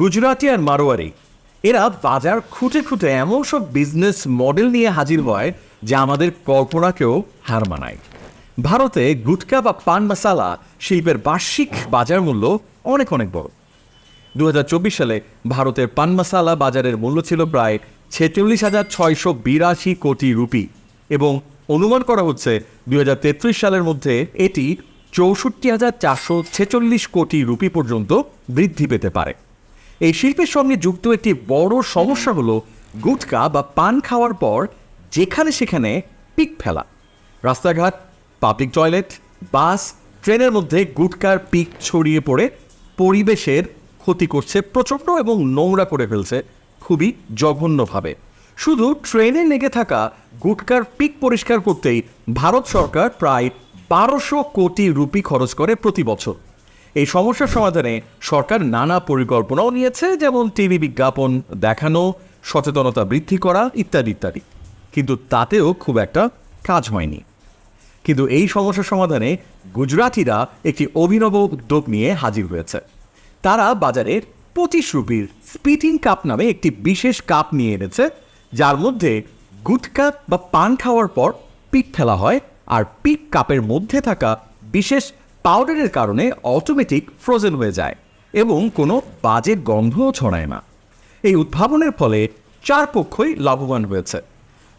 গুজরাটি আর মারোয়ারি। এরা বাজার খুঁটে খুঁটে এমন সব বিজনেস মডেল নিয়ে হাজির হয় যা আমাদের কল্পনাকেও হার মানায়। ভারতে গুটকা বা পান মশালা শিল্পের বার্ষিক বাজার মূল্য অনেক অনেক বড়। দুহাজার চব্বিশ সালে ভারতের পান মশালা বাজারের মূল্য ছিল প্রায় ছেচল্লিশ হাজার ছয়শো বিরাশি কোটি রুপি এবং অনুমান করা হচ্ছে দুই হাজার তেত্রিশ সালের মধ্যে এটি চৌষট্টি হাজার চারশো ছেচল্লিশ কোটি রুপি পর্যন্ত বৃদ্ধি পেতে পারে। এই শিল্পের সঙ্গে যুক্ত একটি বড় সমস্যা হলো গুটকা বা পান খাওয়ার পর যেখানে সেখানে পিক ফেলা। রাস্তাঘাট পাবলিক টয়লেট বাস ট্রেনের মধ্যে গুটকার পিক ছড়িয়ে পড়ে, পরিবেশের ক্ষতি করছে প্রচণ্ড এবং নোংরা করে ফেলছে খুবই জঘন্যভাবে। শুধু ট্রেনে লেগে থাকা গুটকার পিক পরিষ্কার করতেই ভারত সরকার প্রায় বারোশো কোটি রুপি খরচ করে প্রতি বছর। এই সমস্যার সমাধানে সরকার নানা পরিকল্পনাও নিয়েছে, যেমন টিভি বিজ্ঞাপন দেখানো, সচেতনতা বৃদ্ধি করা ইত্যাদি ইত্যাদি। কিন্তু তাতেও খুব একটা কাজ হয়নি। কিন্তু এই সমস্যার সমাধানে গুজরাটিরা একটি অভিনব উদ্যোগ নিয়ে হাজির হয়েছে। তারা বাজারের পঁচিশ রুপির স্পিটিং কাপ নামে একটি বিশেষ কাপ নিয়ে এনেছে, যার মধ্যে গুটকা বা পান খাওয়ার পর পিক ফেলা হয়, আর পিক কাপের মধ্যে থাকা বিশেষ পাউডারের কারণে অটোমেটিক ফ্রোজেন হয়ে যায় এবং কোনো বাজে গন্ধও ছড়ায় না। এই উদ্ভাবনের ফলে চার পক্ষই লাভবান হয়েছে।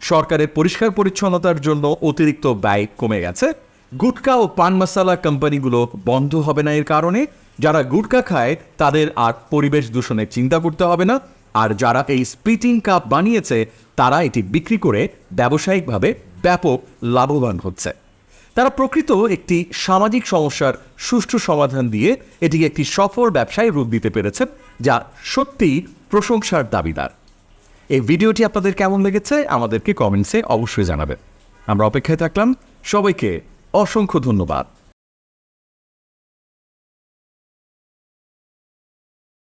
সরকারের পরিষ্কার পরিচ্ছন্নতার জন্য অতিরিক্ত ব্যয় কমে গেছে। গুটকা ও পান মশালা কোম্পানিগুলো বন্ধ হবে না এর কারণে যারা গুটকা খায় তাদের আর পরিবেশ দূষণের চিন্তা করতে হবে না। আর যারা এই স্প্লিটিং কাপ বানিয়েছে তারা এটি বিক্রি করে ব্যবসায়িকভাবে ব্যাপক লাভবান হচ্ছে। তারা প্রকৃত একটি সামাজিক সমস্যার সুষ্ঠু সমাধান দিয়ে এটিকে একটি সফল ব্যবসায় রূপ দিতে পেরেছেন যা সত্যিই প্রশংসার দাবিদার। এই ভিডিওটি আপনাদের কেমন লেগেছে, আমাদেরকে কমেন্টসে অবশ্যই জানাবেন। আমরা অপেক্ষায় থাকলাম, সবাইকে অসংখ্য ধন্যবাদ।